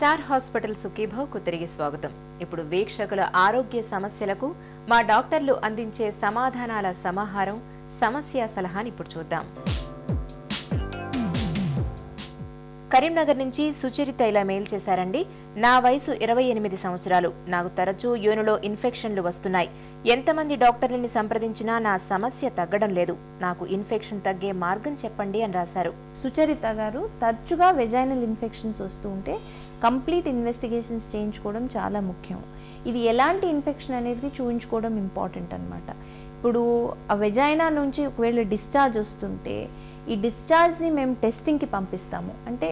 Star hospital సుఖీభావ్కు తిరిగి స్వాగతం. ఇప్పుడు వీక్షకుల ఆరోగ్య సమస్యలకు మా డాక్టర్లు అందించే సమాధానాల సమాహారం సమస్య సలహాని ఇప్పుడు చూద్దాం. కరీంనగర్ నుంచి సుచరిత ఇలా మెయిల్ చేశారండి. నా వయసు ఇరవై ఎనిమిది సంవత్సరాలు. నాకు తరచూ యోనులో ఇన్ఫెక్షన్లు వస్తున్నాయి. ఎంతమంది డాక్టర్లని సంప్రదించినా నా సమస్య తగ్గడం లేదు. నాకు ఇన్ఫెక్షన్ తగ్గే మార్గం చెప్పండి అని రాశారు. సుచరిత గారు తరచుగా వెజైనల్ ఇన్ఫెక్షన్స్ వస్తూ ఉంటే కంప్లీట్ ఇన్వెస్టిగేషన్స్ చేయించుకోవడం చాలా ముఖ్యం. ఇది ఎలాంటి ఇన్ఫెక్షన్ అనేది చూపించుకోవడం ఇంపార్టెంట్ అనమాట ఇప్పుడు ఆ వెజైనా నుంచి ఒకవేళ డిశ్చార్జ్ వస్తుంటే ఈ డిశ్చార్జ్ని మేము టెస్టింగ్కి పంపిస్తాము. అంటే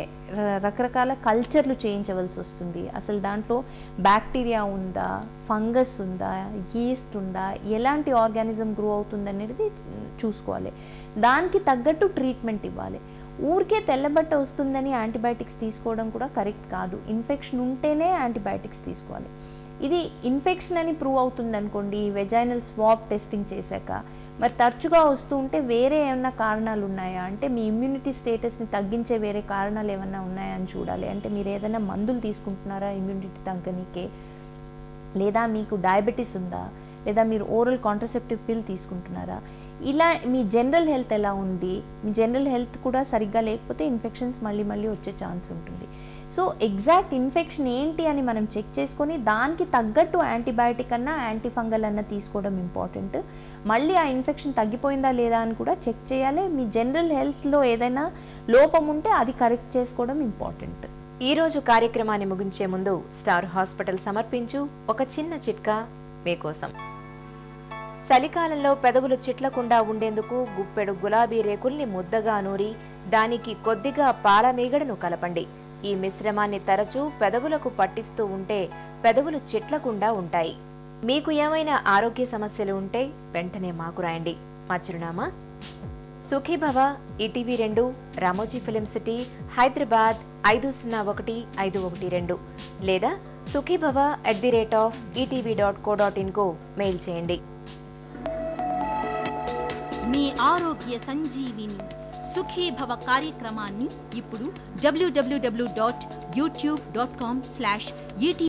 రకరకాల కల్చర్లు చేయించవలసి వస్తుంది. అసలు దాంట్లో బ్యాక్టీరియా ఉందా ఫంగస్ ఉందా ఈస్ట్ ఉందా ఎలాంటి ఆర్గానిజం గ్రో అవుతుంది అనేది చూసుకోవాలి. దానికి తగ్గట్టు ట్రీట్మెంట్ ఇవ్వాలి. ఊరికే తెల్లబట్ట వస్తుందని యాంటీబయాటిక్స్ తీసుకోవడం కూడా కరెక్ట్ కాదు. ఇన్ఫెక్షన్ ఉంటేనే యాంటీబయాటిక్స్ తీసుకోవాలి. ఇది ఇన్ఫెక్షన్ అని ప్రూవ్ అవుతుంది అనుకోండి వెజైనల్ స్వాబ్ టెస్టింగ్ చేశాక. మరి తరచుగా వస్తూ ఉంటే వేరే ఏమైనా కారణాలు ఉన్నాయా? అంటే మీ ఇమ్యూనిటీ స్టేటస్ని తగ్గించే వేరే కారణాలు ఏమైనా ఉన్నాయా అని చూడాలి. అంటే మీరు ఏదైనా మందులు తీసుకుంటున్నారా ఇమ్యూనిటీ తగ్గనీకే? లేదా మీకు డయాబెటీస్ ఉందా? లేదా మీరు ఓరల్ కాంట్రసెప్టివ్ పిల్ తీసుకుంటున్నారా? ఇలా మీ జనరల్ హెల్త్ ఎలా ఉంది? మీ జనరల్ హెల్త్ కూడా సరిగ్గా లేకపోతే ఇన్ఫెక్షన్స్ మళ్ళీ మళ్ళీ వచ్చే ఛాన్స్ ఉంటుంది. సో ఎగ్జాక్ట్ ఇన్ఫెక్షన్ ఏంటి అని మనం చెక్ చేసుకొని దానికి తగ్గట్టు యాంటీబయాటిక్ అన్నా యాంటీఫంగల్ అన్నా తీసుకోవడం ఇంపార్టెంట్ మళ్ళీ ఆ ఇన్ఫెక్షన్ తగ్గిపోయిందా లేదా అని కూడా చెక్ చేయాలి. మీ జనరల్ హెల్త్లో ఏదైనా లోపం ఉంటే అది కరెక్ట్ చేసుకోవడం ఇంపార్టెంట్ ఈ రోజు కార్యక్రమాన్ని ముగించే ముందు స్టార్ హాస్పిటల్ సమర్పించు ఒక చిన్న చిట్కా. మీకోసం చలికాలంలో పెదవులు చిట్లకుండా ఉండేందుకు గుప్పెడు గులాబీ రేకుల్ని ముద్దగా నూరి దానికి కొద్దిగా పాల మీగడను కలపండి. ఈ మిశ్రమాన్ని తరచూ పెదవులకు పట్టిస్తూ ఉంటే పెదవులు చిట్లకుండా ఉంటాయి. మీకు ఏమైనా ఆరోగ్య సమస్యలు ఉంటే వెంటనే మాకు రాయండి. మా చిరునామా? సుఖీభవ ఈటీవీ రెండు రామోజీ ఫిలిం సిటీ హైదరాబాద్ ఐదు సున్నా ఒకటి ఐదు ఒకటి రెండు. లేదా Sukhibhava at the rate of ETV dot co dot ఇన్కు mail చేయండి. మీ ఆరోగ్య సంజీవిని సుఖీభవ కార్యక్రమాన్ని ఇప్పుడు డబ్ల్యూడబ్ల్యూడబ్ల్యూ dot YouTube dot com slash ET